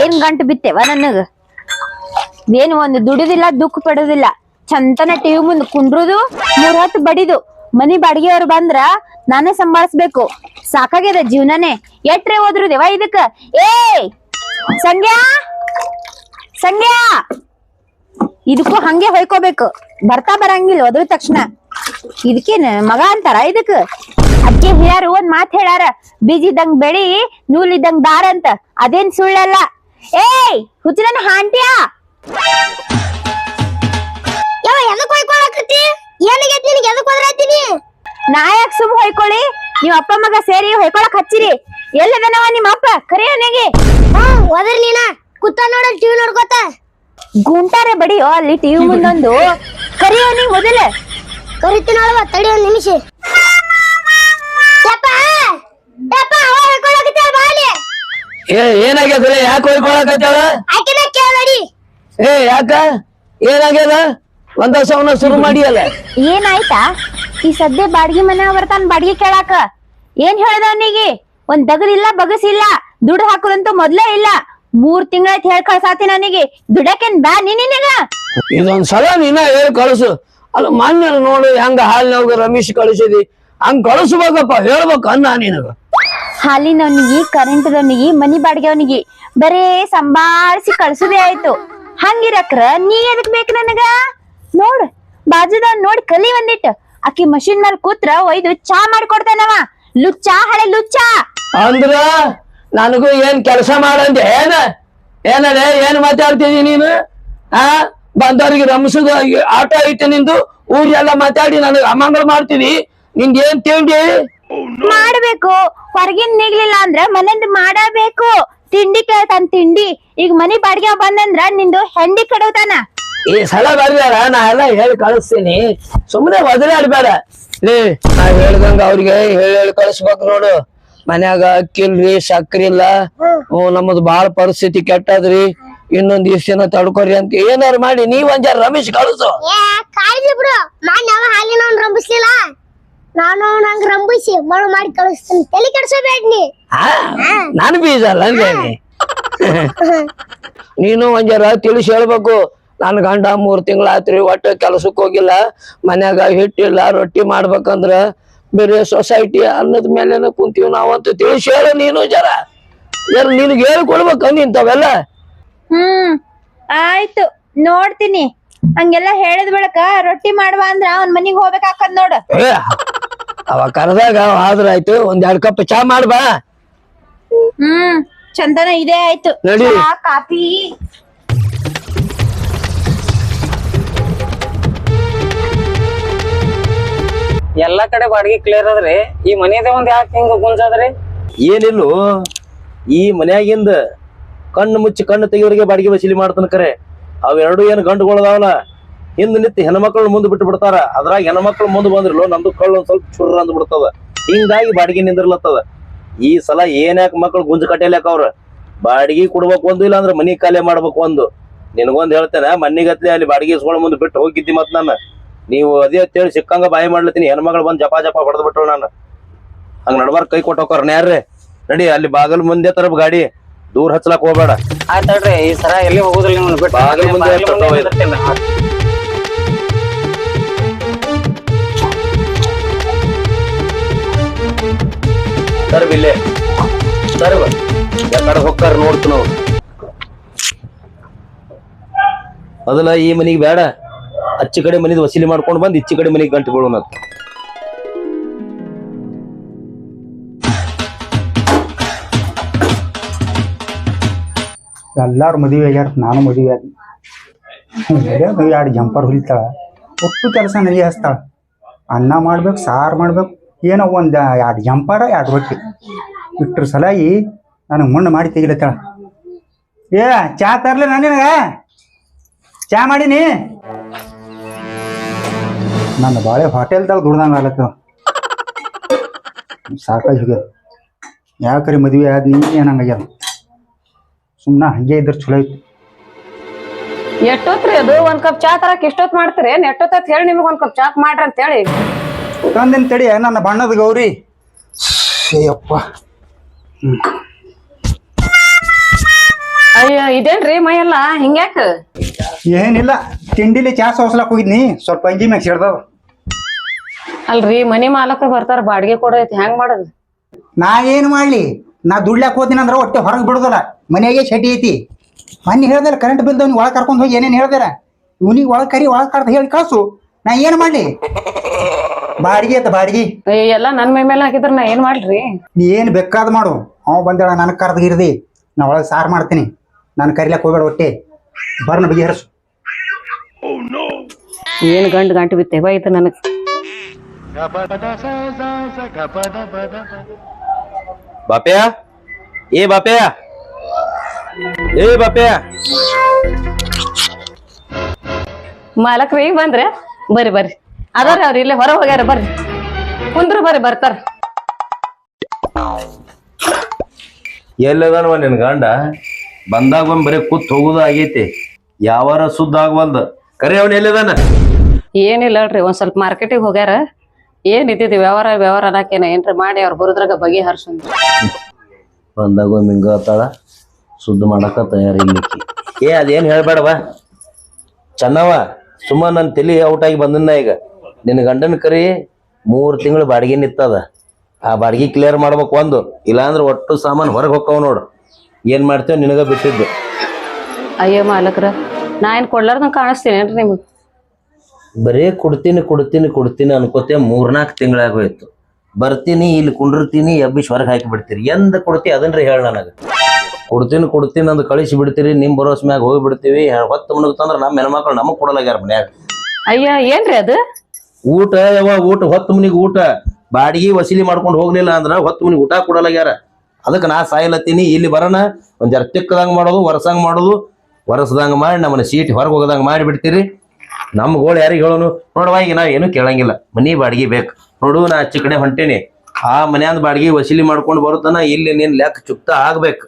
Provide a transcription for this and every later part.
ಏನ್ ಗಂಟು ಬಿತ್ತೇವ ನನಗ? ಏನು ಒಂದು ದುಡಿದಿಲ್ಲ, ದುಃಖ ಪಡೋದಿಲ್ಲ. ಚಂತನ ಟಿವಿ ಮುಂದ್ ಕುಂಡ್ರುದು ಮೂರ್ ಹೊತ್ತು ಬಡಿದು. ಮನಿ ಬಾಡಿಗೆಯವ್ರು ಬಂದ್ರ ನಾನೇ ಸಂಭಾಳಿಸ್ಬೇಕು. ಸಾಕಾಗ್ಯದ ಜೀವನನೇ. ಎಟ್ರೆ ಹೋದ್ರು ದೇವ ಇದಕ್ಕ? ಏ ಸಂಗ್ಯಾ ಸಂಗ್ಯಾ ಇದಕ್ಕೂ ಹಂಗೆ ಹೊಯ್ಕೋಬೇಕು. ಬರ್ತಾ ಬರಂಗಿಲ್ಲ, ಹೋದ್ರ ತಕ್ಷಣ. ಇದಕ್ಕೇನ್ ಮಗ ಅಂತಾರ ಇದಕ್ ಅದಕ್ಕೆ ಹೇಳಾರು ಒಂದ್ ಮಾತ್ ಹೇಳ್ಯಾರ ಬೀಜಿದಂಗ್ ಬೆಳಿ, ನೂಲ್ ಇದ್ದಂಗ್ ದಾರ ಅಂತ. ಅದೇನ್ ಸುಳ್ಳಲ್ಲ. ಏಯ್ ಹುಚ್ಚರನ್ನ ಹಾಂಟ್ಯಾ? ಯಾವ ಎದಕ್ ಹೋಯ್ಕೊಳಕತ್ತಿ? ಏನಾಗೈತಿ ನಿನಗೆ? ಎದಕ್ ಹೋದ್ರಾತೀನಿ ನಾ? ಯಾಕ್ ಸುಮ್ ಹೊಯ್ಕೊಳ್ಳಿ? ನೀವ್ ಅಪ್ಪ ಮಗ ಸೇರಿ ಹೊಯ್ಕೊಳಕ್ ಹಚ್ಚಿರಿ. ಎಲ್ಲದನವ ನಿಮ್ಮ ಅಪ್ಪ? ಕರಿಯವನಿಗೆ ಹ್ಮ್ ಒದರ್ ನೀನ. ಕುತ್ತ ನೋಡ ಟಿವಿ ನೋಡ್ಕೋತ. ಗುಂಟಾರೆ ಬಡಿಯೋ ಅಲ್ಲಿ ಟಿವಿ ಮುಂದೊಂದು. ಕರಿಯವನಿಗೆ ಮೊದಲ. ಕರಿತೀನಿ ಅಲ್ವ ತಡಿ ಒಂದ್ ನಿಮಿಷ. ಯಪ್ಪ ಯಪ್ಪ ಅವ ಹೋಯ್ಕೊಳಕತ್ತಾಳ ಬಾಲಿ ಏ ಏನಾಗ್ಯದ ಯಾಕೆ ಹೋಯ್ಕೊಳಕತ್ತಾಳ ಆಕಿನ ಕೇಳಡಿ ಏ ಯಾಕ? ಏನಾಗ್ಯದ? ಒಂದ ಸವನ ಶುರು ಮಾಡಿಯಲ್ಲ. ಏನಾಯ್ತಾ? ಈ ಸದ್ಯ ಬಾಡ್ಗಿ ಮನೆ ಬರ್ತಾನ ಬಾಡ್ಗಿ ಕೇಳಾಕ. ಏನ್ ಹೇಳ್ದ ಅವನಿಗೆ? ಒಂದ್ ದಗದಿಲ್ಲ ಬಗಸಿಲ್ಲ ದುಡ್ಡು ಹಾಕುದಂತೂ ಮೊದ್ಲೇ ಇಲ್ಲ. ಮೂರ್ ತಿಂಗಳಾಯ್ತು ಹೇಳ್ ಕಳ್ಸಾತಿ ನನಗೆ. ದುಡಕೇನ್ ಬ್ಯಾ ನಿನಗ? ಇದೊಂದ್ ಸಲ ನೀನ ಹೇಳಿ ಕಳಿಸು. ಅಲ್ಲ ಮಾನ್ಯ ನೋಡು ಹೆಂಗ ನೋವು ರಮೇಶ್ ಕಳಿಸಿದಿ. ಹಂಗ ಕಳಿಸ್ಬೇಕಪ್ಪ ಹೇಳ್ಬೇಕು ಅನ್ನ ನಿನಗ. ಹಾಲಿನವನಿಗೆ ಕರೆಂಟ್ದವನಿಗೆ ಮನಿ ಬಾಡಿಗೆವನಿಗೆ ಬರೇ ಸಂಭಾಳಿಸಿ ಕಳ್ಸುದೇ ಆಯ್ತು. ಹಂಗಿರಕ್ರ ನೀ ಎದಕ್ ಬೇಕು ನನಗ? ನೋಡ್ ಬಾಜುದ ನೋಡಿ ಕಲಿ ಒಂದಿಟ್ಟು ಆಕಿ ಮಷಿನ್ ಮೇಲೆ ಕೂತ್ರ ಒಯ್ದು ಚಾ ಮಾಡ್ಕೊಡ್ತಾನವ. ಲುಚ್ಚ ಹಳೆ ಲುಚ್ಚಾ. ಅಂದ್ರ ನನಗೂ ಏನ್ ಕೆಲಸ ಮಾಡಂದೆ? ಏನ? ಏನಡೆ ಏನ್ ಮಾತಾಡ್ತಿದಿ ನೀನು? ಆ? ಬಂದವ್ರಿಗೆ ರಮಸದ, ಆಟ ಐತೆ ನಿಂದು ಊರೆಲ್ಲ ಮಾತಾಡಿ, ನನಗೆ ಅಮಂಗಳ ಮಾಡ್ತೀವಿ ನಿಂಗೆ ಏನ್ ತಿಂಡಿ? ಮಾಡ್ಬೇಕು. ಹೊರಗಿನ ನೀಗ್ಲಿಲ್ಲ ಅಂದ್ರ ಮನೆಯಿಂದ ಮಾಡಬೇಕು. ತಿಂಡಿ ಕೇಳ್ತಾನ ತಿಂಡಿ. ಈಗ ಮನಿ ಬಾಡಿಗೆ ಬಂದಂದ್ರ ನಿಂದು ಹೆಂಡಿ ಕೆಡವತಾನ ಈ ಸಲ ಬರ್ಬೇಡ ನಾ ಎಲ್ಲ ಹೇಳಿ ಕಳಿಸ್ತೀನಿ. ಸುಮ್ಮನೆ ಒದರಾಡ್ಬೇಡ ಲೇ ನಾ ಹೇಳ್ದಂಗ ಅವ್ರಿಗೆ ಹೇಳಿ ಹೇಳಿ ಕಳಿಸ್ಬೇಕು ನೋಡು. ಮನ್ಯಾಗ ಅಕ್ಕಿಲ್ರಿ ಸಕ್ರಿ ಇಲ್ಲ. ನಮ್ಮದು ಬಾಳ ಪರಿಸ್ಥಿತಿ ಕೆಟ್ಟದ್ರಿ. ಇನ್ನೊಂದ್ ಇಷ್ಟ ದಿನ ತಡ್ಕೊರಿ ಅಂತ ಏನಾರು ಮಾಡಿ ನೀವ್ ಒಂದ್ ಜರ ರಮೇಶ್ ಕಳಿಸು. ಬಿಡು. ನಾನ್ ಯಾವ ಹಾಲಿನ ಅವ್ನ್ ರಂಬಿಸ್ಲಿಲ್ಲ. ನಾನು ನಂಗೆ ರಂಬಿಸಿ ಮಳು ಮಾಡಿ ಕಳಿಸ್ತೀನಿ. ತಲೆ ಕೆಡ್ಸೋಬೇಡ ನೀ. ನಾನು ಬೀಜ ಅಲ್ಲ ಅಂದೇನಿ ನೀನು ಒಂಜರ ಜರ ತಿಳಿಸಿ ಹೇಳ್ಬೇಕು. ನನ್ನ ಗಂಡ ಮೂರ್ ತಿಂಗಳಾತ್ರಿ ಒಟ್ಟು ಕೆಲಸಕ್ಕೆ ಹೋಗಿಲ್ಲ. ಮನ್ಯಾಗ ಹಿಟ್ಟಿಲ್ಲ ರೊಟ್ಟಿ ಮಾಡ್ಬೇಕಂದ್ರ ಬೇರೆ ಸೊಸೈಟಿ ಅನ್ನದ ಮೇಲೆ ಕುಂತೀವಿ ನಾವಂತೂ ತಿಳಿಸಿ ಹೇಳ ನೀನು ಜರ. ಜರ ನಿನಗೆ ಹೇಳ್ಕೊಡ್ಬೇಕ ನಿಂತವೆಲ್ಲ? ಹ್ಮ್ ಆಯ್ತು ನೋಡ್ತೀನಿ. ಹಂಗೆಲ್ಲ ಹೇಳಿದ್ ಬಳಕ ರೊಟ್ಟಿ ಮಾಡುವ ಅಂದ್ರ ಅವನ್ ಮನಿಗ್ ಹೋಗ್ಬೇಕಾಕದ್ ನೋಡು. ಅವ ಕರೆದಾಗ ಆದ್ರ ಆಯ್ತು ಒಂದ್ ಎರಡ್ ಕಪ್ ಚಾ ಮಾಡ್ಬಾ ಹ್ಮ್ ಚಂದನ ಇದೇ ಆಯ್ತು. ನಡಿ. ಚಾ, ಕಾಫಿ. ಎಲ್ಲಾ ಕಡೆ ಬಾಡಿಗೆ ಕ್ಲಿಯರ್ ಅದ್ರಿ ಈ ಮನೆಯದೇ ಒಂದ್ ಯಾಕೆ ಹಿಂಗ ಗುಂಜಾದ್ರಿ ಏನಿಲ್ಲೋ ಈ ಮನ್ಯಾಗಿಂದ ಕಣ್ಣು ಮುಚ್ಚಿ ಕಣ್ಣು ತೆಗಿಯೋರಿಗೆ ಬಾಡಿಗೆ ವಸೂಲಿ ಮಾಡ್ತಾನ ಕರೆ. ಅವೆರಡು ಏನು ಗಂಡುಗಳದಾವಲ್ಲ? ಹಿಂದ್ ನಿಂತು ಹೆಣ್ಮಕ್ಳು ಮುಂದೆ ಬಿಟ್ಟು ಬಿಡ್ತಾರ. ಅದ್ರಾಗ ಹೆಣ್ಮಕ್ಳು ಮುಂದೆ ಬಂದ್ರಲ್ಲೋ ನಮ್ದು ಕಳ್ಳು ಒಂದ್ ಸ್ವಲ್ಪ ಚುರ್ರ ಅಂದ್ ಬಿಡ್ತದ. ಹಿಂಗಾಗಿ ಬಾಡಿಗೆ ನಿಂದಿರ್ಲತ್ತದ. ಈ ಸಲ ಏನ್ಯಾಕ ಮಕ್ಳು ಗುಂಜು ಕಟ್ಟಲ್ಯಾಕ ಅವ್ರ? ಬಾಡಿಗೆ ಕೊಡ್ಬೇಕು ಒಂದು ಇಲ್ಲ ಅಂದ್ರೆ ಮನಿ ಖಾಲಿ ಮಾಡ್ಬೇಕು ಒಂದು. ನಿನಗೊಂದು ಹೇಳ್ತೇನೆ ಮನಿಗತ್ಲೆ ಅಲ್ಲಿ ಬಾಡಿಗೆ ಇಸ್ಕೊಳ ಮುಂದೆ ಬಿಟ್ಟು ಹೋಗಿದ್ದಿ ಮತ್ ನಾನು. ನೀವು ಅದೇ ಅಂತೇಳಿ ಸಿಕ್ಕಂಗ ಬಾಯಿ ಮಾಡ್ಲತ್ತೀನಿ ಹೆಣ್ಮಗಳು ಬಂದ್ ಜಪ ಜಪ ಹೊಡೆದ್ ಬಿಟ್ರು ನಾನು. ಹಂಗ ನಡ್ಬಾರ್ ಕೈ ಕೊಟ್ಟೋಕರ್ ನ್ಯಾರ್ರೆ ನಡಿ ಅಲ್ಲಿ ಬಾಗಲ್ ಮುಂದೆ ತರ ಗಾಡಿ ದೂರ ಹಚ್ಲಕ್ ಹೋಗ್ಬೇಡ. ಆಯ್ತಲ್ರಿ ಈ ಸರ ಎಲ್ಲಿ ಹೋಗುದಿಲ್ಲ ಬಿಟ್ಟು. ಬಾಗಿಲು ಮುಂದೆ ತರ್ಬ್ ಇಲ್ಲೇ. ತರ್ಬ ಯಾಕಡೆ ಹೊಕ್ಕಾರ ನೋಡ್ತು ನಾವು. ಅದಲ್ಲ ಈ ಮನಿಗೆ ಬೇಡ. ಅಚ್ಚ ಕಡೆ ಮನಿದ ವಸೂಲಿ ಮಾಡ್ಕೊಂಡು ಬಂದು ಇಚ್ಚಿ ಕಡೆ ಮನಿಗೆ ಗಂಟು ಬೀಳೋಣ ಎಲ್ಲಾರು ಮದುವೆ ಆಗ್ಯಾರ, ನಾನು ಮದುವೆ ಆದ ಎರಡು ಜಂಪರ್ ಹೊಲಿತಾಳ ಒಟ್ಟು ಕೆಲಸ ನನಗೆ ಹಚ್ತಾಳ. ಅನ್ನ ಮಾಡ್ಬೇಕು, ಸಾರು ಮಾಡ್ಬೇಕು ಏನೋ ಒಂದು ಎರಡು ಜಂಪಾರ, ಎರಡು ರೊಟ್ಟಿ ಇಟ್ರ ಸಲಾಗಿ ನನಗೆ ಮಣ್ಣು ಮಾಡಿ ತೆಗಿಲತ್ತಾಳ. ಏ, ಚಾ ತರ್ಲಿ ನಾನು ನಿನಗ? ಚಾ ಮಾಡೀನಿ? ನನ್ನ ಬಾಳೆ ಹೋಟೆಲ್ದಾಗ ದುಡ್ದಂಗೆ ಆಗ್ಲತ್ತ ಸಾಕಾಗಿ ಹೋಗ್ಯದ. ಯಾಕರಿ ಮದುವೆ ಆದ ನೀ ಏನಂಗಾಗ್ಯದ ಸುಮ್ಮನೆ ಹಂಗೆ ಇದ್ರೆ ಚಲೋ ಐತಿ ರೀ ಅದು? ಒಂದು ಕಪ್ ಚಾ ತರಕ್ಕೆ ಎಷ್ಟೊತ್ತು ಮಾಡ್ತೀರಿ? ಏನು ಎಷ್ಟೊತ್ತ ಹೇಳಿ ನಿಮಗೆ ಒಂದು ಕಪ್ ಚಾಕ್ ಮಾಡ್ರಿ ಅಂತ ಹೇಳಿ ತಂದಿನ ತಡಿ ನನ್ನ ಬಣ್ಣದ ಗೌರಿ. ಅಯ್ಯಪ್ಪ ಅಯ್ಯೋ ಇದೇನ್ರಿ ಮೈಯಲ್ಲ ಹಿಂಗ್ಯಾಕ? ಏನಿಲ್ಲ ತಿಂಡಿಲಿ ಚಾ ಸೋಸ್ಲಾಕ್ ಹೋಗಿದ್ನಿ. ಸ್ವಲ್ಪ ಅಂಗಿ ಮ್ಯಾಗ ಸಿಡ್ದವ ಅಲ್ರಿ ಮನಿ ಮಾಲಕ ಬರ್ತಾರ ಬಾಡಿಗೆ ಕೊಡೈತಿ ಹೆಂಗ್ ಮಾಡೋದು? ನಾ ಏನ್ ಮಾಡ್ಲಿ? ನಾ ದುಡ್ಲಾಕ್ ಹೋದಿನ ಅಂದ್ರ ಒಟ್ಟೆ ಹೊರಗೆ ಬಿಡುದಲ್ಲ. ಮನೆಗೆ ಚಟಿ ಐತಿ. ಮೊನ್ನೆ ಹೇಳ್ದಲ್ಲ ಕರೆಂಟ್ ಬಿಲ್ ಒಳಗೆ ಕರ್ಕೊಂಡು ಕರ್ಕೊಂಡ್ ಹೋಗಿ ಏನೇನ್ ಹೇಳ್ದಾರ? ಇವ್ನಿಗೆ ಒಳಗೆ ಕರಿ ಒಳಗೆ ಕರ್ದು ಹೇಳಿ ಕಳ್ಸು. ನಾ ಏನು ಮಾಡ್ಲಿ? ಬಾಡಿಗೆ ಆತ ಬಾಡಿಗೆ? ಎಲ್ಲ ನನ್ ಮೈ ಮೇಲೆ ಹಾಕಿದ್ರ ನಾ ಏನ್ ಮಾಡ್ರಿ ನೀ ಏನ್ ಬೇಕಾದ್ ಮಾಡು. ಅವ ಬಂದೇಳ ನನ್ ಕರ್ದ ಇರ್ದಿ ನಾ ಒಳಗ್ ಸಾರ್ ಮಾಡ್ತೀನಿ. ನಾನು ಕರಿಲಕ್ ಹೋಗ್ಬೇಡ ಒಟ್ಟೆ ಬರ್ನ ಬಗೆಹರಿಸು ಏನ್ ಗಂಟ್ ಗಂಟು ಬಿತ್ತೆ? ಬಾಯ್ತು ನನಗ್. ಬಾಪ್ಯಾ? ಏ ಬಾಪ್ಯಾ? ಏ ಬಾಪ್ಯಾ? ಮಾಲಕ್ರಿ ಬಂದ್ರೆ? ಬರ್ರಿ ಬರ್ರಿ. ಅದಾರ ಅವ್ರ ಇಲ್ಲೇ ಹೊರ ಹೋಗ್ಯಾರ ಬರ್ರಿ. ಕುಂದ್ರ ಬರ್ರಿ ಬರ್ತಾರ. ಎಲ್ಲದನವ ನಿನ್ ಗಂಡ? ಬಂದಾಗ ಬಂದ್ ಬರೀ ಕೂತ್ ಹೋಗುದ ಆಗೈತಿ. ಯಾವಾರ ಸುದ್ದ ಆಗ್ವಲ್ದ. ಕರೆ ಅವನ್ ಎಲ್ಲದಾನ ಏನಿಲ್ಲ ಅಲ್ರಿ ಒಂದ್ ಸ್ವಲ್ಪ ಮಾರ್ಕೆಟಿಗೆ ಹೋಗ್ಯಾರ. ಏನ್ ಇದ್ದಿದ್ದು ವ್ಯವಹಾರ ವ್ಯವಹಾರ ಅನ್ನಕೇನ ಏನ್ರಿ ಮಾಡಿ ಅವ್ರ ಬರುದ್ರಾಗ ಬಗೆ ಹರ್ಸಂದ್ ಬಂದಾಗ ಒಮ್ಮೆ ಹಿಂಗತ್ತಾಳ ಸುದ್ದ ಮಾಡಕ ತಯಾರಿಲ್ಲ ಏ ಅದೇನ್ ಹೇಳ್ಬೇಡವ? ಚೆನ್ನವ ಸುಮ್ಮ ನನ್ನ ತಲೆ ಔಟ್ ಆಗಿ ಬಂದನ್ನ ಈಗ. ನಿನ್ನ ಗಂಡನ ಕರಿ ಮೂರು ತಿಂಗಳು ಬಾಡಿಗೆ ನಿತ್ತದ. ಆ ಬಾಡಿಗೆ ಕ್ಲಿಯರ್ ಮಾಡ್ಬೇಕು ಒಂದು. ಇಲ್ಲಾಂದ್ರೆ ಒಟ್ಟು ಸಾಮಾನು ಹೊರಗೆ ಹೋಗ್ತಾವ ನೋಡು. ಏನ್ ಮಾಡ್ತೇವೆ ನಿನಗ ಬಿಟ್ಟಿದ್ದು. ಅಯ್ಯೋ ಮಾಲಕ್ರ ನಾ ಏನ್ ಕೊಡ್ಲಾರ್ದಂಗ ಕಾಣಿಸ್ತೀನೇನ್ರಿ ನಿಮಗೆ? ಬರೇ ಕೊಡ್ತೀನಿ ಕೊಡ್ತೀನಿ ಕೊಡ್ತೀನಿ ಅನ್ಕೋತೆ ಮೂರ್ನಾಲ್ಕು ತಿಂಗಳಾಗೋಯ್ತು ಬರ್ತೀನಿ ಇಲ್ಲಿ ಕುಂಡಿರ್ತೀನಿ ಎಬ್ಬಿಸಿ ಹೊರಗೆ ಹಾಕಿ ಬಿಡ್ತೀರಿ. ಎಂದ ಕೊಡ್ತಿ ಅದನ್ರಿ ಹೇಳ ನನಗೆ. ಕೊಡ್ತೀನಿ ಕೊಡ್ತೀನಿ ಅಂದ್ ಕಳಿಸಿ ಬಿಡ್ತೀರಿ ನಿಮ್ಮ ಬರೋಸ್ ಮ್ಯಾಗ ಹೋಗಿ ಬಿಡ್ತೀವಿ ಹೊತ್ತು ಮುಳುಗ್ತಂದ್ರ ನಮ್ಮ ಹೆಣ್ಮಕ್ಳು ನಮಗ್ ಕೊಡಲಾಗ್ಯಾರ ಮನ್ಯಾಗ. ಅಯ್ಯ ಏನ್ರಿ ಅದು? ಊಟ ಯಾವ ಊಟ, ಹೊತ್ತು ಮನಿಗೆ ಊಟ. ಬಾಡಿಗೆ ವಸೂಲಿ ಮಾಡ್ಕೊಂಡು ಹೋಗ್ಲಿಲ್ಲ ಅಂದ್ರೆ ಹೊತ್ತು ಮನಿಗೆ ಊಟ ಕೊಡಲಾಗ್ಯಾರ ಅದಕ್ಕೆ ನಾ ಸಾಯ್ಲತ್ತೀನಿ, ಇಲ್ಲಿ ಬರೋಣ ಒಂದು ಜರ ತಿಕ್ಕದಂಗೆ ಮಾಡೋದು ವರ್ಷಂಗ್ ಮಾಡೋದು. ವರ್ಷದಂಗ ಮಾಡಿ ನಮ್ಮನ್ನ ಸೀಟ್ ಹೊರಗೆ ಹೋಗದಂಗ ಮಾಡಿ ಬಿಡ್ತೀರಿ ನಮ್ಮ ಗೋಳು ಯಾರಿಗೆ ಹೇಳೋನು? ನೋಡುವ, ಈಗ ನಾ ಏನು ಕೇಳಂಗಿಲ್ಲ. ಮನಿ ಬಾಡಿಗೆ ಬೇಕು. ನೋಡು, ನಾ ಅಚ್ಚ ಕಡೆ ಹೊಂಟೇನಿ. ಆ ಮನೆಯಂದ ಬಾಡಿಗೆ ವಸೂಲಿ ಮಾಡ್ಕೊಂಡು ಬರುತ್ತಾನ, ಇಲ್ಲಿ ನೀನ್ ಲೆಕ್ಕ ಚುಕ್ತ ಆಗ್ಬೇಕು.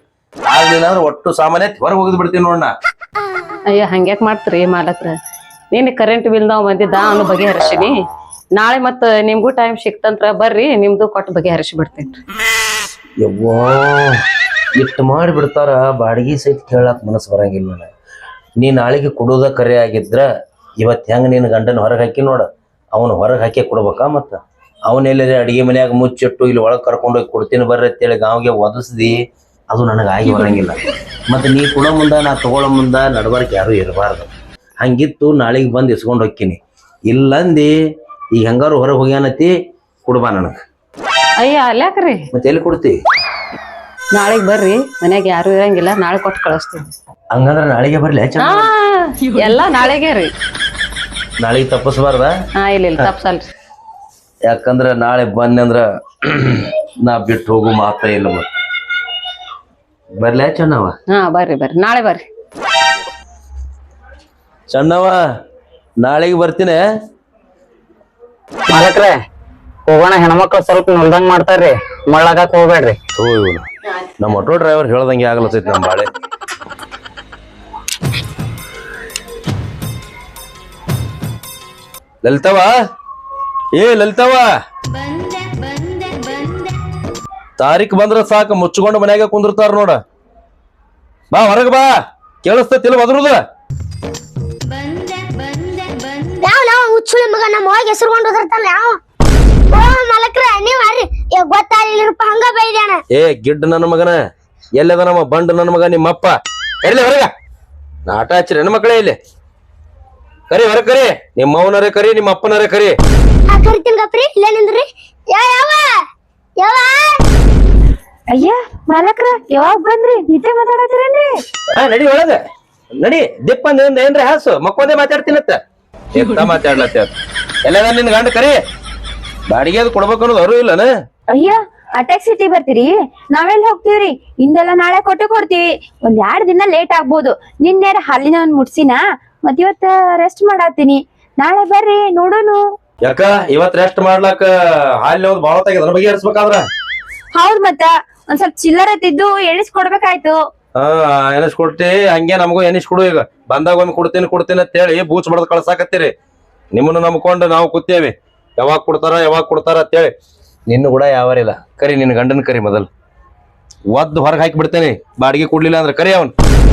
ಆಗ್ಲಿಲ್ಲ ಅಂದ್ರೆ ಒಟ್ಟು ಸಾಮಾನ್ಯ ಹೊರಗೆ ಹೋಗಿದ್ ಬಿಡ್ತೀನಿ ಅಯ್ಯ, ಹಂಗ್ಯಾಕ್ ಮಾಡ್ತೀರಿ ಮಾಲಕ್ರ? ನೀನ್ ಕರೆಂಟ್ ಬಿಲ್ ನಾವು ಬಂದಿದ್ದ ಅವನು ಬಗೆಹರಿಸಿನಿ ನಾಳೆ ಮತ್ತ ನಿಮ್ಗೂ ಟೈಮ್ ಸಿಕ್ತಂತ್ರ ಬರ್ರಿ, ನಿಮ್ದು ಕೊಟ್ಟು ಬಗೆಹರಿಸಿ ಬಿಡ್ತೇನ್ರಿ ಇಷ್ಟು ಮಾಡಿ ಬಿಡ್ತಾರ ಬಾಡಿಗೆ ಸಹಿತ ಕೇಳಕ್ ಮನಸ್ಸು ಬರಂಗಿಲ್ಲ ನನಗೆ. ನೀ ನಾಳೆಗೆ ಕೊಡೋದ ಕರೆ ಆಗಿದ್ರ, ಇವತ್ತು ಹೆಂಗ್ ನಿನ್ನ ಗಂಡನ ಹೊರಗೆ ಹಾಕಿ ನೋಡ. ಅವನು ಹೊರಗೆ ಹಾಕಿ ಕೊಡ್ಬೇಕಾ ಮತ್ತ? ಅವನೆಲ್ಲೇ ಅಡಿಗೆ ಮನ್ಯಾಗ ಮುಚ್ಚಿಟ್ಟು ಇಲ್ಲಿ ಒಳಗೆ ಕರ್ಕೊಂಡು ಹೋಗಿ ಕೊಡ್ತೀನಿ ಬರ್ರಿ ಅಂತೇಳಿ ಗಾಂವ್ಗೆ ಒದಸ್ದಿ, ಅದು ನನಗೆ ಆಗಿ ಬರಂಗಿಲ್ಲ. ಮತ್ತೆ ನೀ ಕೊಡೋ ಮುಂದ, ನಾ ತಗೊಳ್ಳೋ ಮುಂದ ನಡ್ಬಾರ್ಕ್ ಯಾರು ಇರಬಾರ್ದು. ಹಂಗಿತ್ತು ನಾಳೆಗೆ ಬಂದು ಇಸ್ಕೊಂಡು ಹೋಗ್ತೀನಿ ಇಲ್ಲಂದಿ ಈಗ ಹೆಂಗಾರು ಹೊರಗೆ ಹೋಗ್ಯಾನತಿ ಕೊಡ್ಬಾ ನನಗೆ. ಅಯ್ಯ ಅಲ್ಯಾಕ್ರಿ? ಮತ್ತೆ ಎಲ್ಲಿ ಕೊಡ್ತಿ? ನಾಳೆಗ್ ಬರ್ರಿ ಮನ್ಯಾಗ ಯಾರು ಇರಂಗಿಲ್ಲ ನಾಳೆ ಕೊಟ್ಟು ಕಳಿಸ್ತೀನಿ. ಹಂಗಂದ್ರೆ ನಾಳೆಗೆ ಬರ್ಲಿ ಹಾ ಎಲ್ಲಾ ನಾಳೆಗೆ ರೀ. ನಾಳೆಗೆ ತಪ್ಪಿಸ್ಬಾರ್ದ? ಹಾ ಇಲ್ಲ ಇಲ್ಲ ತಪ್ಸಲ್ರಿ. ಯಾಕಂದ್ರೆ ನಾಳೆ ಬನ್ನಿ ಅಂದ್ರ ನಾ ಬಿಟ್ಟು ಹೋಗು ಮಾತ ಇಲ್ಲ ಬರ್ಲಿ ಚೆನ್ನವ ಹಾ ಬರ್ರಿ ಬರ್ರಿ. ನಾಳೆ ಬರ್ರಿ. ಚೆನ್ನವ ನಾಳೆಗೆ ಬರ್ತೀನಿ. ಮಾಲಕ್ರೆ ಹೋಗೋಣ ಹೆಣ್ಮಕ್ಳು ಸ್ವಲ್ಪ ನೋಡ್ದಂಗ್ ಮಾಡ್ತಾರ್ರಿ. ಮಳ್ಳಾಗಕ್ ಹೋಗ್ಬೇಡ್ರಿ. ಥೂ ಇವ್ನು. ನಮ್ಮ ಆಟೋ ಡ್ರೈವರ್ ಹೇಳ್ದಂಗೆ ಆಗ್ಲತ್ತೈತಿ ನಮ್ಮ ಬಾಳೆ. ಲಲಿತವ ಏ ಲಲಿತವ ತಾರೀಕ್ ಬಂದ್ರ ಸಾಕು ಮುಚ್ಕೊಂಡು ಮನ್ಯಾಗ ಕುಂದಿರ್ತಾರ ನೋಡ. ಬಾ ಹೊರಗ ಬಾ. ಕೇಳಿಸ್ತೈತಿಲ್ಲ ಬದ್ರದ ಹುಚ್ಚುಳಿ ಮಗ ನಮ್ಮ ಹೋಗಿ ಹೆಸರುಕೊಂಡು ಹೋದಿರ್ತಾನೆ ಯಾವ? ಓ ಮಲಕ್ರ ನೀವ್ ಅರಿ. ಗೊತ್ತಾಗ್ಲಿಲ್ಲಪ್ಪ ಹಂಗ ಬೈದ್ಯಾನ? ಏ ಗಿಡ್ ನನ್ನ ಮಗನ. ಎಲ್ಲದ ನಮ್ಮ ಬಂಡ್ ನನ್ನ ಮಗ ನಿಮ್ಮಪ್ಪ. ಎಲ್ಲಿ ಹೊರಗ. ನಾಟ ಹಚ್ಚಿರಿ ಹೆಣ್ಣು ಮಕ್ಕಳೇ ಇಲ್ಲಿ. ಕರಿ ಹೊರ ಕರಿ. ನಿಮ್ಮ ಅವನರೇ ಕರಿ ನಿಮ್ಮ ಅಪ್ಪನರೇ ಕರಿ. ಆ ಕರಿತೀನಿ ಗಪ್ರಿ ಇಲ್ಲೇ ನಿಂದ್ರಿ. ಯಾವ ಯಾವ? ಯಾವ? ಅಯ್ಯ ಮಾಲಕ್ರ ಯಾವಾಗ ಬಂದ್ರಿ? ನಿದ್ದೆ ಮಾತಾಡತ್ತೀರೇನ್ರಿ? ಹಾ ನಡಿ ಒಳಗ. ನಡಿ ದಿಪ್ಪ ನಿಂದ ಏನ್ರಿ ಹಾಸು? ಮಕ್ಕೊಂದೇ ಮಾತಾಡ್ತೀನತ್ತ ಎತ್ತ ಮಾತಾಡ್ಲತ್ತ ಎಲ್ಲದ ನಿನ್ ಗಂಡ ಕರಿ ಬಾಡಿಗೆ ಅದು ಕೊಡ್ಬೇಕು ಅನ್ನೋದು ಅವರು ಇಲ್ಲನ ಅಯ್ಯ ಅಟ್ಯಾಕ್ ಸಿಟಿ ಬರ್ತೀರಿ? ನಾವೆಲ್ಲ ಹೋಗ್ತೀವ್ರಿ? ಇಂದೆಲ್ಲ ನಾಳೆ ಕೊಟ್ಟು ಕೊಡ್ತೀವಿ. ಒಂದ್ ಎರಡ್ ದಿನ ಲೇಟ್ ಆಗ್ಬೋದು. ನಿನ್ನೆ ಹಲ್ಲಿನ ಒಂದ್ ಮುಟ್ಸಿನ ಮತ್ ಇವತ್ತ ರೆಸ್ಟ್ ಮಾಡಾತೀನಿ ನಾಳೆ ಬರ್ರಿ ನೋಡೋನು. ಯಾಕ? ಇವತ್ ರೆಸ್ಟ್ ಮಾಡ್ಲಾಕ ಹಾಲಿನ ಒಂದು ಬಾಳ ತೆಗೆದ್ರ ಬಗ್ಗೆ ಹೌದ್ ಮತ್ತ. ಒಂದ್ ಸ್ವಲ್ಪ ಚಿಲ್ಲರ್ ತಿದ್ದು ಎಣಿಸ್ಕೊಡ್ಬೇಕಾಯ್ತು ಹಾ ಎನಿಸ್ ಹಂಗೆ ನಮಗೂ ಎನಿಸ್ ಕೊಡು ಈಗ. ಬಂದಾಗ ಒಮ್ಮೆ ಕೊಡ್ತೀನಿ ಕೊಡ್ತೀನಿ ಅಂತ ಹೇಳಿ ಬೂಚ್ ಬಡದ್ ಕಳ್ಸಾಕತ್ತೀರಿ. ನಿಮ್ಮನ್ನು ನಂಬ್ಕೊಂಡು ನಾವು ಕೂತೇವಿ. ಯಾವಾಗ ಕೊಡ್ತಾರ ಯಾವಾಗ ಕೊಡ್ತಾರ ಅಂತೇಳಿ. ನಿನ್ನ ಕೂಡ ಯಾವಾರಿಲ್ಲ. ಕರಿ, ನಿನ್ನ ಗಂಡನ ಕರಿ ಮೊದಲು. ಒದ್ದು ಹೊರಗೆ ಹಾಕಿ ಬಿಡ್ತೇನೆ. ಬಾಡಿಗೆ ಕೊಡ್ಲಿಲ್ಲ ಅಂದ್ರೆ ಕರಿ ಅವನ್.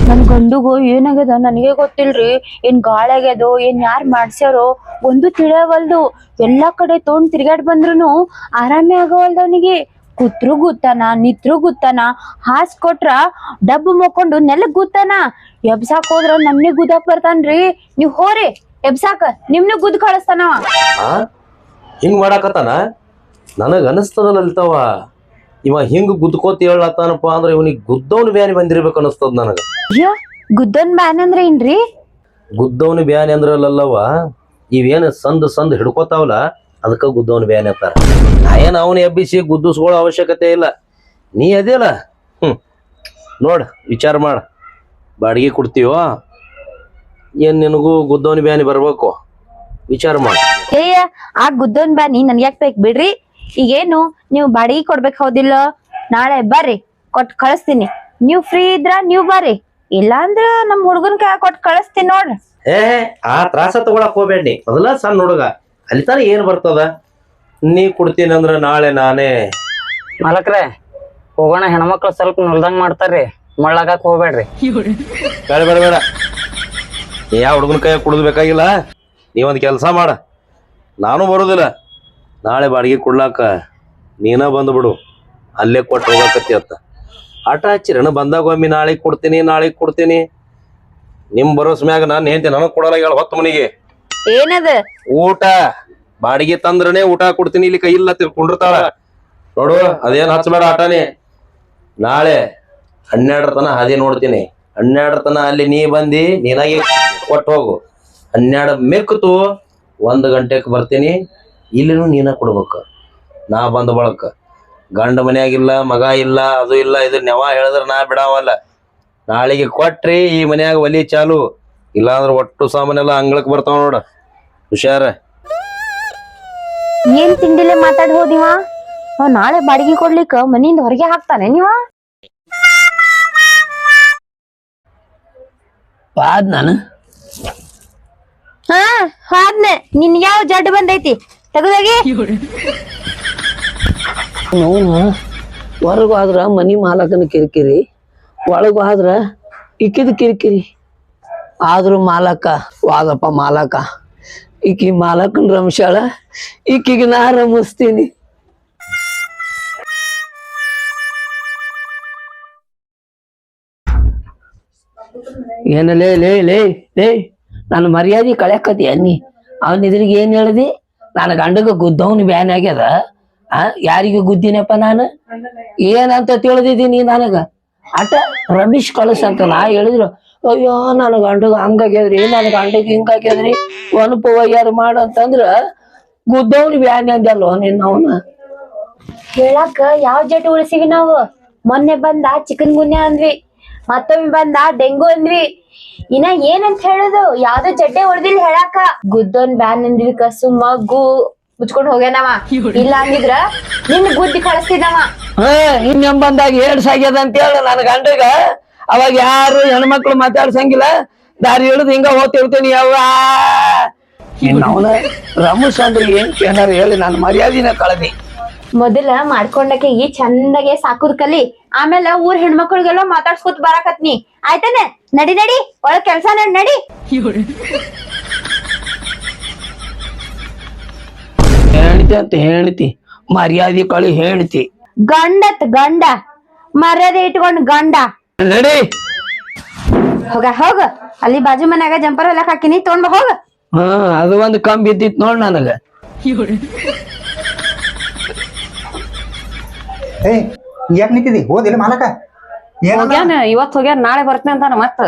ನನ್ ಗಂಡುಗು ಏನಾಗ್ಯದ? ನನಗೆ ಗೊತ್ತಿಲ್ರಿ. ಏನ್ ಗಾಳಿ ಆಗ್ಯದೋ ಏನ್ ಯಾರ್ ಮಾಡ್ಸ್ಯಾರೋ, ಒಂದು ತಿಳಿಯವಲ್ದು ಎಲ್ಲಾ ಕಡೆ ತೊಗೊಂಡ್ ತಿರ್ಗಾಡ್ ಬಂದ್ರು ಆರಾಮೇ ಆಗವಲ್ದು ಅವನಿಗೆ. ಕುತ್ರು ಗುತ್ತಾನ ನಿತ್ರು ಗುತ್ತಾನ ಹಾಸ್ ಕೊಟ್ರ ಡಬ್ಬು ಮಕ್ಕೊಂಡು ನೆಲ ಗುತ್ತಾನ ಎಬ್ಸಾಕ್ ಹೋದ್ರ ನಮ್ನೆ ಗುದ್ದಾಕ್ ಬರ್ತಾನ್ರಿ. ನೀವ್ ಹೋರಿ ಎಬ್ಸಾಕ ನಿಮ್ನ ಗುದ್ ಕಳಿಸ್ತಾನವ ಹಿಂಗ್ ಮಾಡಾಕತ್ತಾನ? ನನಗ ಅನಸ್ತದ ಲಲಿತವ ಇವ ಹಿಂಗ್ ಗುದ್ಕೋತ ಹೇಳತ್ತಾನಪ್ಪ ಅಂದ್ರ ಇವನಿಗೆ ಗುದ್ದವನ್ ಬ್ಯಾನಿ ಬಂದಿರ್ಬೇಕು ಅನಸ್ತದ ನನಗ. ಅಯ್ಯೋ ಗುದ್ದನ್ ಬ್ಯಾನ್ ಅಂದ್ರ ಏನ್ರಿ? ಗುದ್ದವನ್ ಬ್ಯಾನಿ ಅಂದ್ರಲ್ಲವ ಇವೇನು ಸಂದ್ ಸಂದ್ ಹಿಡ್ಕೋತಾವಲ್ಲ ಅದಕ್ಕ ಗುದ್ದವನ್ ಬ್ಯಾನ್ ಅಂತಾರ ನಾ ಏನ್ ಅವನ ಎಬ್ಬಿಸಿ ಗುದ್ದಿಸ್ಕೊಳ್ಳೋ ಅವಶ್ಯಕತೆ ಇಲ್ಲ. ನೀ ಅದಿಲ್ಲ? ಹ್ಮ್. ನೋಡ್ ವಿಚಾರ ಮಾಡ. ಬಾಡಿಗೆ ಕೊಡ್ತೀವೋ ಏನ್ ನಿನಗೂ ಗುದ್ದವನ್ ಬ್ಯಾನಿ ಬರ್ಬೇಕು? ವಿಚಾರ ಮಾಡ. ಆ ಗುದ್ದವನ್ ಬ್ಯಾನಿ ನನ್ಗೆ ಯಾಕೆ ಬೇಕು ಬಿಡ್ರಿ? ಈಗೇನು ನೀವು ಬಾಡಿಗೆ ಕೊಡ್ಬೇಕು ಹೌದಿಲ್ಲ? ನಾಳೆ ಬರ್ರಿ ಕೊಟ್ಟು ಕಳಿಸ್ತೀನಿ. ನೀವು ಫ್ರೀ ಇದ್ರ ನೀವು ಬರ್ರಿ. ಇಲ್ಲ ಅಂದ್ರ ನಮ್ ಹುಡುಗನ್ ಕೈ ಕೊಟ್ ಕಳಿಸ್ತೀನಿ ನೋಡ್ರಿ. ಏ ಆ ತ್ರಾಸ ತಗೊಳಕ್ ಹೋಗ್ಬೇಡಿ ಅದಲ್ಲ ಮೊದಲ ಸಣ್ಣ ಹುಡುಗ. ಅಲ್ಲಿ ಏನು ಏನ್ ಬರ್ತದ? ನೀ ಕೊಡ್ತೀನಿ ಅಂದ್ರ ನಾಳೆ ನಾನೇ. ಮಾಲಕ್ರೆ ಹೋಗೋಣ ಹೆಣ್ಮಕ್ಳು ಸ್ವಲ್ಪ ನುಲ್ದಂಗ್ ಮಾಡ್ತಾರ್ರಿ. ಮಳ್ಳಾಗಕ್ ಹೋಗ್ಬೇಡ್ರಿ. ಬೇಡ ಬೇಡ ಬೇಡ. ಯಾವ ಹುಡುಗನ ಕೈ ಕುಡಿದು ಬೇಕಾಗಿಲ್ಲ? ನೀವೊಂದ್ ಕೆಲಸ ಮಾಡ. ನಾನು ಬರೋದಿಲ್ಲ. ನಾಳೆ ಬಾಡಿಗೆ ಕೊಡ್ಲಾಕ ನೀನ ಬಂದ್ಬಿಡು ಅಲ್ಲೇ ಕೊಟ್ಟು ಹೋಗಕತ್ತಿ ಅಂತ. ಆಟ ಹಚ್ಚಿರಣ ಬಂದಾಗ ಒಮ್ಮೆ ನಾಳೆ ಕೊಡ್ತೀನಿ ನಾಳೆ ಕೊಡ್ತೀನಿ. ನಿಮ್ ಭರೋಸ್ ಮ್ಯಾಗ ನಾನು ಹೇಳ್ತೀನಿ ನನಗೆ ಕೊಡಲ್ಲ ಹೇಳ ಹೊತ್ತು ಮನಿಗೆ. ಏನದ? ಊಟ. ಬಾಡಿಗೆ ತಂದ್ರನೇ ಊಟ ಕೊಡ್ತೀನಿ, ಇಲ್ಲಿ ಕೈ ಇಲ್ಲ ತಿಳ್ಕೊಂಡಿರ್ತಾಳ. ನೋಡು, ಅದೇನ್ ಹಚ್ಚಬೇಡ ಆಟನೇ. ನಾಳೆ ಹನ್ನೆರಡರ ತನ ಹಾದಿ ನೋಡ್ತೀನಿ. ಹನ್ನೆರಡರ ತನ ಅಲ್ಲಿ ನೀ ಬಂದಿ, ನೀನಾಗಿ ಕೊಟ್ಟು ಹೋಗು. ಹನ್ನೆರಡು ಮೆಕ್ಕಿತು ಒಂದು ಗಂಟೆಗೆ ಬರ್ತೀನಿ. ಇಲ್ಲಿನೂ ನೀನ ಕೊಡ್ಬೇಕು. ನಾ ಬಂದ ಬಳಕ. ಗಂಡ ಮನೆಯಾಗಿಲ್ಲ, ಮಗ ಇಲ್ಲ, ಅದು ಇಲ್ಲ, ಇದು ನೆವ ಹೇಳಿದ್ರೆ ನಾ ಬಿಡಾವಲ್ಲ. ನಾಳೆಗೆ ಕೊಟ್ರಿ, ಈ ಮನ್ಯಾಗ ಒಲಿ ಚಾಲು. ಇಲ್ಲಾಂದ್ರೆ ಒಟ್ಟು ಸಾಮಾನೆಲ್ಲ ಅಂಗಳಕ್ಕೆ ಬರ್ತಾವ ನೋಡ. ಹುಷಾರ. ಏನ್ ತಿಂಡಿಲೆ ಮಾತಾಡ್ ಹೋದಿವ? ಅವ ನಾಳೆ ಬಾಡಿಗೆ ಕೊಡ್ಲಿಕ್ಕೆ ಮನಿಯಿಂದ ಹೊರಗೆ ಹಾಕ್ತಾನೆ ನೀವ? ಬಾದ್ ನಾನು. ಹಾ ಹಾದ್ನೆ. ನಿನ್ ಯಾವ ಜಡ್ ಬಂದೈತಿ? ಹೊರಗಾದ್ರ ನೋವು ಹೊರಗೂ ಆದ್ರ ಮನಿ ಮಾಲಕನ ಕಿರಿಕಿರಿ ಒಳಗೂ ಆದ್ರ ಇಕ್ಕಿದ ಕಿರಿಕಿರಿ. ಆದ್ರೂ ಮಾಲಕ ವಾದಪ್ಪ ಮಾಲಕ. ಈಕಿ ಮಾಲಕನ್ ರಮಶಾಳ ಈಕಿಗೆ ನಾ ರಮಿಸ್ತೀನಿ. ಏನ ಲೇ ಲೇ ಲೇ ಲೇ, ನನ್ನ ಮರ್ಯಾದೆ ಕಳ್ಯಾಕತಿ ಅನ್ನಿ. ಅವನ ಎದುರಿಗೆ ಏನ್ ಹೇಳ್ದಿ? ನನ್ನ ಗಂಡಗ ಗುದ್ದವನ್ ಬ್ಯಾನ್ ಆಗ್ಯದ. ಆ, ಯಾರಿಗೂ ಗುದ್ದಿನಪ್ಪ ನಾನು? ಏನಂತ ತಿಳಿದಿದ್ದೀನಿ ನನಗ? ಅಟ, ರಮೇಶ್ ಕಳಿಸ್ ಅಂತ ನಾ ಹೇಳಿದ್ರು. ಅಯ್ಯೋ ನನ್ನ ಗಂಡಗ ಹಂಗಾಗ್ಯದ್ರಿ ನನ್ನ ಗಂಡಗ ಹಿಂಗಾಗ್ಯದ್ರಿ ಒನಪ ಯಾರು ಮಾಡು ಅಂತಂದ್ರ ಗುದ್ದವನ್ ಬ್ಯಾನ್ ಅಂದಲ್ಲೋ ನಿನ್ನ ಅವನ. ಹೇಳಾಕ ಯಾವ ಜಟ್ ಉಳಿಸಿವಿ ನಾವು? ಮೊನ್ನೆ ಬಂದ ಚಿಕನ್ ಗುನ್ಯಾ ಅಂದ್ವಿ ಮತ್ತೊಮ್ಮೆ ಬಂದ ಡೆಂಗು ಅಂದ್ವಿ. ಇನ್ನ ಏನಂತ ಹೇಳುದು? ಯಾವ್ದು ಜಡ್ಡೆ ಹೊಡೆದಿಲ್ಲ ಹೇಳಾಕ ಗುದ್ದೊಂದ್ ಬ್ಯಾನ್ ಅಂದ್ವಿ ಕಸು ಗು ಮುಚ್ಕೊಂಡ್ ಹೋಗ್ಯಾನವ. ಇಲ್ಲ ಅಂದಿದ್ರ ನಿನ್ ಗುದ್ದಿ ಕಳಿಸ್ತಿದವ ಹಾ ಇನ್ನೊಂದ್ ಬಂದಾಗ ಏಡ್ಸ್ ಆಗ್ಯದ ಅಂತ ಹೇಳ ನನ್ನ ಗಂಡಗ. ಅವಾಗ ಯಾರು ಹೆಣ್ಮಕ್ಳು ಮಾತಾಡ್ಸಂಗಿಲ್ಲ. ದಾರಿ ಹಿಡಿದು ಹಿಂಗ ಹೋಗ್ತಿರ್ತೀನಿ ಯಾವ ಅವನ ರಮೇಶ್ ಅಂದ್ರೆ ಏನ್ ಏನಾರ ಹೇಳಿ ನಾನು ಮರ್ಯಾದಿನ ಕಳದಿ. ಮೊದಲ ಮಾಡ್ಕೊಂಡಕ್ಕೆ ಈ ಚಂದಗೆ ಸಾಕುದ್ ಕಲಿ. ಆಮೇಲೆ ಊರ್ ಹೆಣ್ಮಕ್ಳಿಗೆಲ್ಲ ಮಾತಾಡ್ಸ್ಕೊತ ಬರಾಕತ್ನಿ. ಆಯ್ತಾನೆ? ನಡಿ ನಡಿ. ಒಳ ಕೆಲ್ಸ ನಡಿ ನಡಿ. ಹೇಳ್ತಿ ಅಂತ ಹೇಳ್ತಿ. ಮರ್ಯಾದೆ ಕಳಿ ಹೇಳ್ತಿ. ಗಂಡತ್ ಗಂಡ. ಮರ್ಯಾದೆ ಇಟ್ಕೊಂಡ್ ಗಂಡ. ನಡಿ ಹೋಗ ಹೋಗ. ಅಲ್ಲಿ ಬಾಜು ಮನ್ಯಾಗ ಜಂಪರ್ ಹೊಲಕ್ ಹಾಕಿನಿ ತೊಗೊಂಡ್ ಹೋಗ. ಹಾ ಅದು ಒಂದು ಕಂಬ ಇದ್ದಿತ್ತು ನೋಡ್ ನನಗ. ಏ ಯಾಕೆ ನಿಂತಿದಿ? ಹೋದಿಲ್ಲ ಮಾಲಕ? ಏನ ಹೋಗ್ಯಾನ ಇವತ್ ಹೋಗ್ಯಾನ ನಾಳೆ ಬರ್ತೀನಿ ಅಂತಾನ ಮತ್ತ.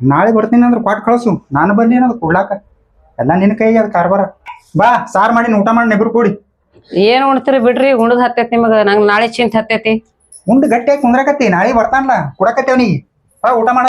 ನಾಳೆ ಬರ್ತೀನಿ ಅಂದ್ರೆ ಕೊಟ್ಟು ಕಳಿಸು. ನಾನು ಬನ್ನಿ ಅನ್ನೋದು ಕೊಡ್ಲಾಕ. ಎಲ್ಲ ನಿನ್ನ ಕೈಗೆ ಅದು ಕಾರ್ಬಾರ. ಬಾ ಸಾರ್ ಮಾಡಿ ಊಟ ಮಾಡಿ ನೆಬ್ರು ಕೂಡಿ. ಏನ್ ಉಣ್ತೀರಿ ಬಿಡ್ರಿ ಉಣದ್ ಹತ್ತೈತಿ ನಿಮಗ. ನಂಗ್ ನಾಳೆ ಚಿಂತ ಹತ್ತೈತಿ. ಉಂಡು ಗಟ್ಟಿಯಾಗಿ ಕುಂದ್ರಕತ್ತಿ ನಾಳೆ ಬರ್ತಾನಲ್ಲ ನೀ. ಬಾ ಊಟ ಮಾಡ